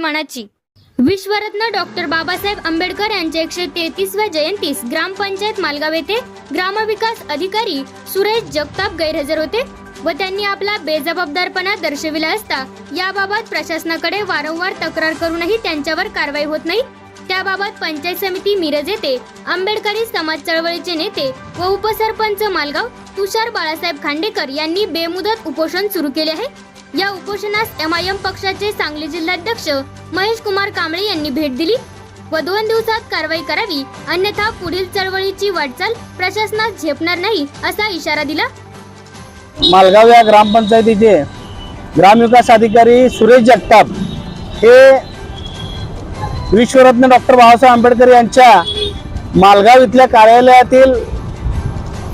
मानाची. विश्वरत्न डॉक्टर बाबासाहेब आंबेडकर यांच्या एकशे तेहतीसव्या जयंतीस ग्रामपंचायत मालगाव येथे ग्रामविकास अधिकारी सुरेश जगताप गैरहजर होते व त्यांनी आपला बेजबाबदारपणा दर्शविला असता याबाबत प्रशासनाकडे वारंवार तक्रार करूनही त्यांच्यावर कारवाई होत नाही. त्याबाबत पंचायत समिती मिरज येथे आंबेडकरी समाज चळवळीचे नेते व उपसरपंच मालगाव तुषार बाळासाहेब खांडेकर यांनी बेमुदत उपोषण सुरू केले आहे. या उपोषणास एम आय एम पक्षाचे सांगली जिल्हाध्यक्ष महेश कुमार कांबळे यांनी भेट दिली व दोन दिवसात कारवाई करावी अन्यथा पुढील चळवळीची वाटचाल प्रशासनास झेपणार नाही असा इशारा दिला. मालगाव या ग्रामपंचायतीचे ग्रामविकास अधिकारी सुरेश जगताप हे विश्वरत्न डॉक्टर बाबासाहेब आंबेडकर यांच्या मालगाव इथल्या कार्यालयातील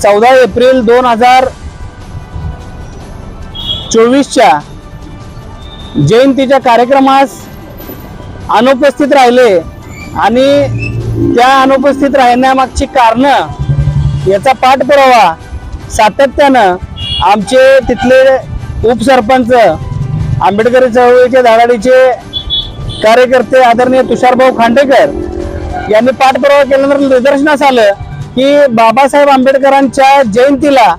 चौदा एप्रिल दोन हजार चोवीसच्या जयंतीच्या कार्यक्रमास अनुपस्थित राहिले आणि त्या अनुपस्थित राहण्यामागची कारणं याचा पाठपुरावा सातत्यानं आमचे तिथले उपसरपंच आंबेडकरी चळवळीचे धाराडीचे कार्यकर्ते आदरणीय तुषारभाऊ खांडेकर यांनी पाठपुरावा केल्यानंतर निदर्शनास आलं की बाबासाहेब आंबेडकरांच्या जयंतीला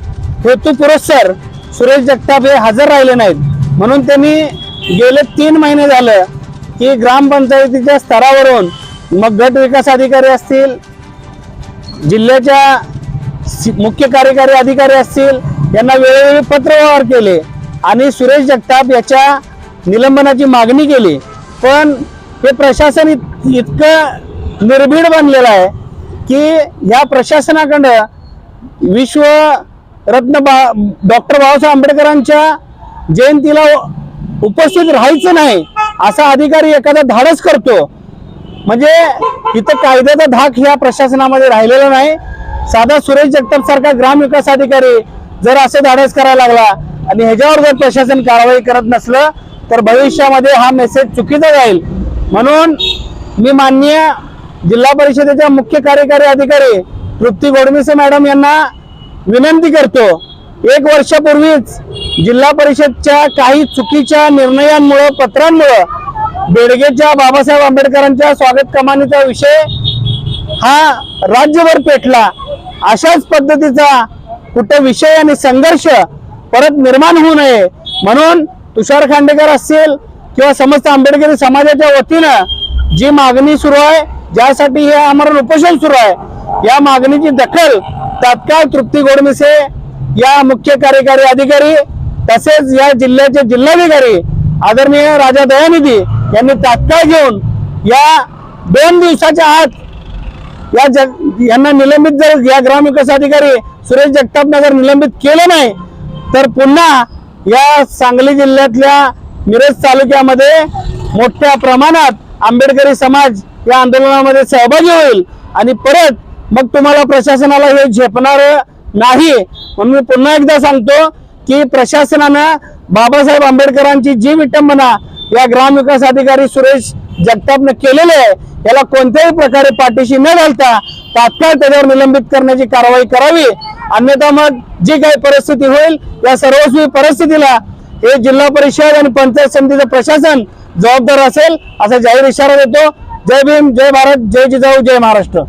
हेतू पुरस्सर सुरेश जगताप हे हजर राहिले नाहीत. म्हणून त्यांनी गेले तीन महिने झालं की ग्रामपंचायतीच्या स्तरावरून मग गट विकास अधिकारी असतील जिल्ह्याच्या मुख्य कार्यकारी अधिकारी असतील यांना वेळोवेळी पत्रव्यवहार केले आणि सुरेश जगताप याच्या निलंबनाची मागणी केली. पण हे प्रशासन इत- इतकं निर्भीड बनलेलं आहे की या प्रशासनाकडं विश्व रत्न बा डॉक्टर बाबासाहेब आंबेडकरांच्या जयंतीला उपस्थित राहायचं नाही असा अधिकारी एखादा धाडस करतो. म्हणजे इथं कायद्याचा धाक ह्या प्रशासनामध्ये राहिलेला नाही. साधा सुरेश जगताप सारखा ग्रामविकास अधिकारी जर असे धाडस करायला लागला आणि ह्याच्यावर जर प्रशासन कारवाई करत नसलं तर भविष्यामध्ये हा मेसेज चुकीचा जाईल. म्हणून मी माननीय जिल्हा परिषदेच्या मुख्य कार्यकारी अधिकारी तृप्ती गोडमिसे मॅडम यांना विनंती करतो एक वर्षापूर्वीच जिल्हा परिषदच्या काही चुकीच्या निर्णयांमुळं पत्रांमुळं बेडगेच्या बाबासाहेब आंबेडकरांच्या स्वागत कमानीचा विषय हा राज्यभर पेटला. अशाच पद्धतीचा कुठं विषय आणि संघर्ष परत निर्माण होऊ नये म्हणून तुषार खांडेकर असतील किंवा समस्त आंबेडकरी समाजाच्या वतीनं जी मागणी सुरू आहे ज्यासाठी हे आमरण उपोषण सुरू आहे या मागणीची दखल तात्काळ तृप्ती गोडमिसे या मुख्य कार्यकारी अधिकारी तसेच या जिल्ह्याचे जिल्हाधिकारी आदरणीय राजा दयानिधी यांनी तात्काळ घेऊन या दोन दिवसाच्या आत या जग यांना निलंबित जर या ग्रामविकास अधिकारी सुरेश जगताप नगर निलंबित केलं नाही तर पुन्हा या सांगली जिल्ह्यातल्या मिरज तालुक्यामध्ये मोठ्या प्रमाणात आंबेडकरी समाज या आंदोलनामध्ये सहभागी होईल आणि परत मग तुम्हाला प्रशासनाला हे झेपणार नाही. म्हणून मी पुन्हा एकदा सांगतो की प्रशासनानं बाबासाहेब आंबेडकरांची जी विटंबना या ग्रामविकास अधिकारी सुरेश जगतापनं केलेली आहे याला कोणत्याही प्रकारे पाठीशी न घालता तात्काळ त्याच्यावर निलंबित करण्याची कारवाई करावी. अन्यथा मग जी काही परिस्थिती होईल या सर्वस्वी परिस्थितीला हे जिल्हा परिषद आणि पंचायत समितीचं प्रशासन जबाबदार असेल असा जाहीर इशारा देतो. जय भीम जय भारत जय जिजाऊ जय महाराष्ट्र.